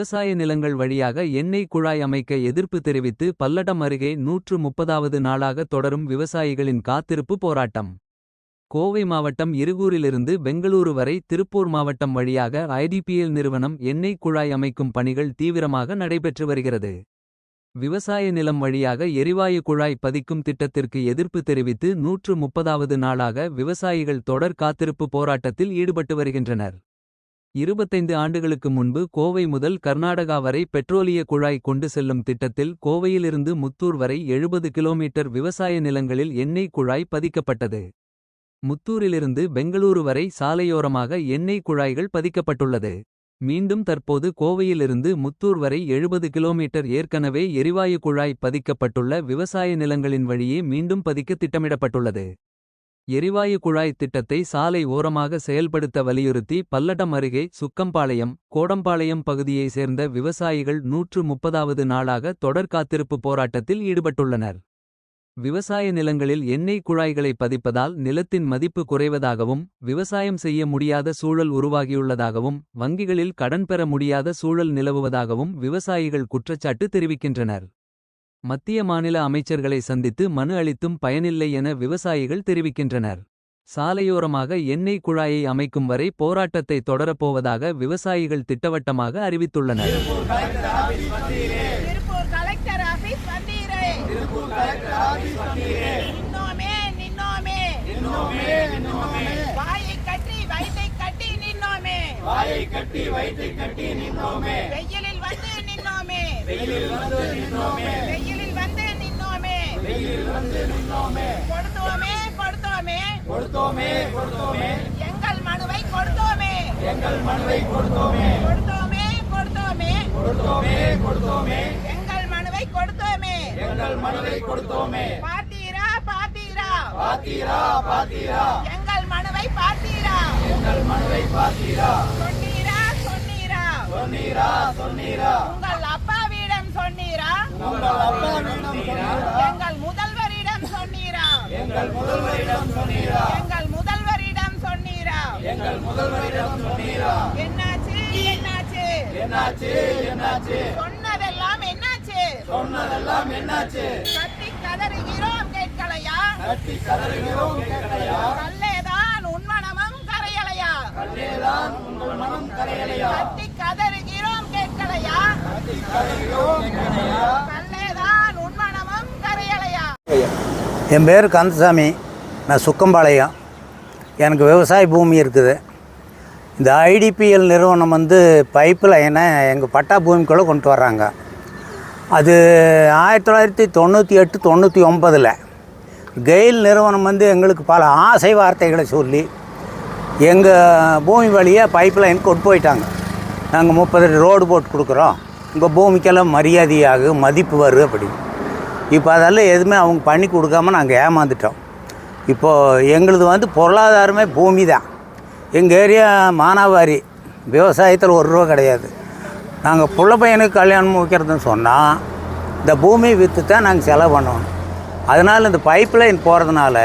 விவசாய நிலங்கள் வழியாக எண்ணெய் குழாய் அமைக்க எதிர்ப்பு தெரிவித்து பல்லடம் அருகே நூற்று முப்பதாவது நாளாக தொடரும் விவசாயிகளின் காத்திருப்பு போராட்டம். கோவை மாவட்டம் இருகூரிலிருந்து பெங்களூரு வரை திருப்பூர் மாவட்டம் வழியாக ஐடிபிஎல் நிறுவனம் எண்ணெய் குழாய் அமைக்கும் பணிகள் தீவிரமாக நடைபெற்று வருகிறது. விவசாய நிலம் வழியாக எரிவாயு குழாய் பதிக்கும் திட்டத்திற்கு எதிர்ப்பு தெரிவித்து நூற்று முப்பதாவது நாளாக விவசாயிகள் தொடர் காத்திருப்பு போராட்டத்தில் ஈடுபட்டு வருகின்றனர். 25 ஆண்டுகளுக்கு முன்பு கோவை முதல் கர்நாடகா வரை பெட்ரோலிய குழாய் கொண்டு செல்லும் திட்டத்தில் கோவையிலிருந்து முத்தூர் வரை 70 கிலோமீட்டர் விவசாய நிலங்களில் எண்ணெய் குழாய் பதிக்கப்பட்டது. முத்தூரிலிருந்து பெங்களூரு வரை சாலையோரமாக எண்ணெய் குழாய்கள் பதிக்கப்பட்டுள்ளது. மீண்டும் தற்போது கோவையிலிருந்து முத்தூர் வரை 70 கிலோமீட்டர் ஏற்கனவே எரிவாயு குழாய் பதிக்கப்பட்டுள்ள விவசாய நிலங்களின் வழியே மீண்டும் பதிக்க திட்டமிடப்பட்டுள்ளது. எரிவாயு குழாய் திட்டத்தை சாலை ஓரமாக செயல்படுத்த வலியுறுத்தி பல்லடம் அருகே சுக்கம்பாளையம் கோடம்பாளையம் பகுதியை சேர்ந்த விவசாயிகள் நூற்று முப்பதாவது நாளாக தொடர் காத்திருப்பு போராட்டத்தில் ஈடுபட்டுள்ளனர். விவசாய நிலங்களில் எண்ணெய் குழாய்களை பதிப்பதால் நிலத்தின் மதிப்பு குறைவதாகவும் விவசாயம் செய்ய முடியாத சூழல் உருவாகியுள்ளதாகவும் வங்கிகளில் கடன் பெற முடியாத சூழல் நிலவுவதாகவும் விவசாயிகள் குற்றச்சாட்டு தெரிவிக்கின்றனர். மத்திய மாநில அமைச்சர்களை சந்தித்து மனு அளித்தும் பயனில்லை என விவசாயிகள் தெரிவிக்கின்றனர். சாலையோரமாக எண்ணெய் குழாயை அமைக்கும் வரை போராட்டத்தை தொடரப்போவதாக விவசாயிகள் திட்டவட்டமாக அறிவித்துள்ளனர். திருப்பூர் கலெக்டர் ஆபீஸ் வந்தீரே நின்னோமே நின்னோமே வாயை கட்டி வயித்தை கட்டி நின்னோமே வாயை கட்டி வயிற்றை கட்டி நின்றோமே வெயிலில் வந்து வெயிலில் வந்து நின்றோமே வெயிலில் வந்து நின்னோமே. வெயிலில் வந்து நின்றோமே கொடுத்தோமே கொடுத்தோமே. கொடுத்தோமே கொடுத்தோமே. எங்கள் மனுவை கொடுத்தோமே. எங்கள் மனுவை கொடுத்தோமே. கொடுத்தோமே கொடுத்தோமே. கொடுத்தோமே கொடுத்தோமே. எங்கள் மனுவை கொடுத்தோமே. எங்கள் மனுவை கொடுத்தோமே. பார்த்தீரா பார்த்தீரா. பாத்தீரா பாத்தீரா எங்கள் மனுவை பார்த்தீரா. எங்கள் மனுவை பாத்தீரா சொன்னீரா சொன்னீரா. சொன்னீரா சொன்னீரா. உங்கள் அப்பாவிடம் சொன்னீரா உங்கள் அப்பாவிடம் சொன்னீரா எங்கள் முதல்வரிடம் சொன்னீரா எங்கள் முதல்வரிடம் சொன்னீரா? எங்கள் முதல்வரிடம் சொன்னீரா? எங்கள் முதல்வரிடம் சொன்னீரா? என்னாச்சு? என்னாச்சு? என்னாச்சு? என்னாச்சு? சொன்னதெல்லாம் என்னாச்சு? சொன்னதெல்லாம் என்னாச்சு? கத்தி கதறுகிறோம் கேட்கலையா? கட்டி கதறுகிறோம் கேட்கலையா கல்லேதான் உன்மனமும் கரையலையா கல்லேதான் உங்கள் மனம் கரையலையா கத்தி கதறுகிறோம் கேட்கலையா கதறுகிறோம் கேட்கலையா கல்லேதான் உன்மனமும் கரையலையா என் பேர் கந்தசாமி. நான் சுக்கம்பாளையம். எனக்கு விவசாய பூமி இருக்குது. இந்த ஐடிபிஎல் நிறுவனம் வந்து பைப் லைனை எங்கள் பட்டா பூமிக்குள்ளே கொண்டு வர்றாங்க. அது ஆயிரத்தி தொள்ளாயிரத்தி தொண்ணூற்றி எட்டு தொண்ணூற்றி ஒம்பதில் கெயில் நிறுவனம் வந்து எங்களுக்கு பல ஆசை வார்த்தைகளை சொல்லி எங்கள் பூமி வழியாக பைப் லைன் கொண்டு போயிட்டாங்க. நாங்கள் முப்பது ரோடு போட்டு கொடுக்குறோம். உங்கள் பூமிக்கெல்லாம் மரியாதையாக மதிப்பு வரும் அப்படின்னு. இப்போ அதெல்லாம் எதுவுமே அவங்க பண்ணி கொடுக்காம நாங்கள் ஏமாந்துட்டோம். இப்போது எங்களுது வந்து பொருளாதாரமே பூமி தான். எங்கள் ஏரியா மானாவாரி விவசாயத்தில் ஒரு ரூபா கிடையாது. நாங்கள் புள்ள பையனுக்கு கல்யாணம் வைக்கிறதுன்னு சொன்னால் இந்த பூமி விற்று தான் நாங்கள் செலவு பண்ணுவோம். அதனால் இந்த பைப் லைன் போகிறதுனால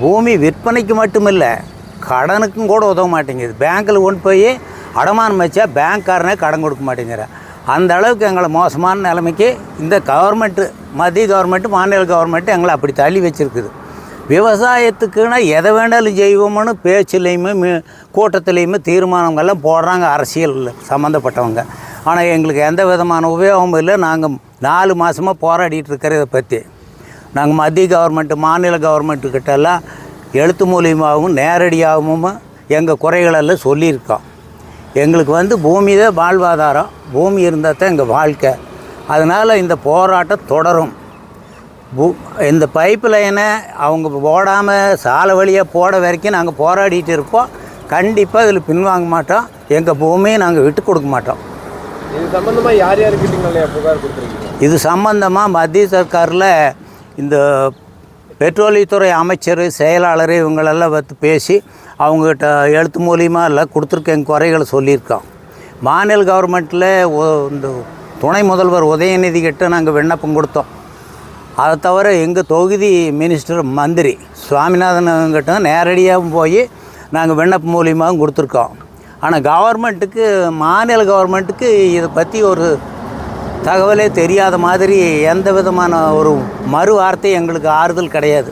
பூமி விற்பனைக்கு மட்டுமில்லை கடனுக்கும் கூட உதவ மாட்டேங்குது. பேங்க்கில் கொண்டு போய் அடமானம் வச்சா பேங்க்காரனே கடன் கொடுக்க மாட்டேங்கிறான் அந்த அளவுக்கு எங்களை மோசமான நிலைமைக்கு இந்த கவர்மெண்ட்டு மத்திய கவர்மெண்ட்டு மாநில கவர்மெண்ட்டு எங்களை அப்படி தள்ளி வச்சுருக்குது. விவசாயத்துக்குன்னா எதை வேணாலும் செய்வோம்னு பேச்சுலேயுமே மீ கூட்டத்துலேயுமே தீர்மானங்கள்லாம் போடுறாங்க அரசியல் சம்மந்தப்பட்டவங்க ஆனால் எங்களுக்கு எந்த விதமான உபயோகமும் இல்லை. நாங்கள் நாலு மாதமாக போராடிட்டு இருக்கிறத பற்றி நாங்கள் மத்திய கவர்மெண்ட்டு மாநில கவர்மெண்ட்டுக்கிட்டெல்லாம் எழுத்து மூலியமாகவும் நேரடியாகவும் எங்கள் குறைகளெல்லாம் சொல்லியிருக்கோம். எங்களுக்கு வந்து பூமி தான் வாழ்வாதாரம். பூமி இருந்தால் தான் எங்கள் வாழ்க்கை. அதனால் இந்த போராட்டம் தொடரும். இந்த பைப் லைனை அவங்க போடாமல் சாலை வழியாக போட வரைக்கும் நாங்கள் போராடிட்டு இருப்போம் கண்டிப்பாக இதில் பின்வாங்க மாட்டோம். எங்கள் பூமியை நாங்கள் விட்டு கொடுக்க மாட்டோம். இது சம்பந்தமா யார் யாருக்கு நீங்க புகார் கொடுத்துருக்கீங்க? இது சம்பந்தமாக மத்திய சர்க்காரில் இந்த பெட்ரோலியத்துறை அமைச்சர் செயலாளர் இவங்களெல்லாம் வந்து பேசி அவங்ககிட்ட எழுத்து மூலியமாக எல்லாம் கொடுத்துருக்க எங்கள் குறைகளை சொல்லியிருக்கோம் மாநில கவர்மெண்ட்டில் இந்த துணை முதல்வர் உதயநிதி கிட்ட நாங்கள் விண்ணப்பம் கொடுத்தோம். அதை தவிர எங்கள் தொகுதி மினிஸ்டர் மந்திரி சுவாமிநாதன் கிட்ட நேரடியாகவும் போய் நாங்கள் விண்ணப்பம் மூலியமாகவும் கொடுத்துருக்கோம். ஆனால் கவர்மெண்ட்டுக்கு மாநில கவர்மெண்ட்டுக்கு இதை பற்றி ஒரு தகவலே தெரியாத மாதிரி எந்த விதமான ஒரு மறு வார்த்தை எங்களுக்கு ஆறுதல் கிடையாது.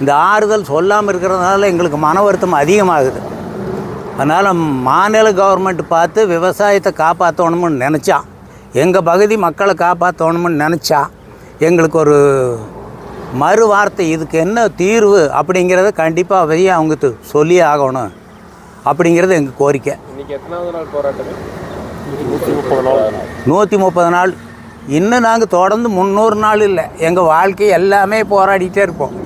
இந்த ஆறுதல் சொல்லாமல் இருக்கிறதுனால எங்களுக்கு மன வருத்தம் அதிகமாகுது. அதனால் மாநில கவர்மெண்ட் பார்த்து விவசாயத்தை காப்பாற்றணும்னு நினச்சான். எங்கள் பகுதி மக்களை காப்பாற்றணும்னு நினச்சா எங்களுக்கு ஒரு மறு வார்த்தை இதுக்கு என்ன தீர்வு அப்படிங்கிறத கண்டிப்பாக போய் அவங்க சொல்லியே ஆகணும் அப்படிங்கிறது எங்கள் கோரிக்கை. நூற்றி முப்பது நாள். இன்னும் நாங்கள் தொடர்ந்து முந்நூறு நாள் இல்லை. எங்கள் வாழ்க்கை எல்லாமே போராடிட்டே இருப்போம்.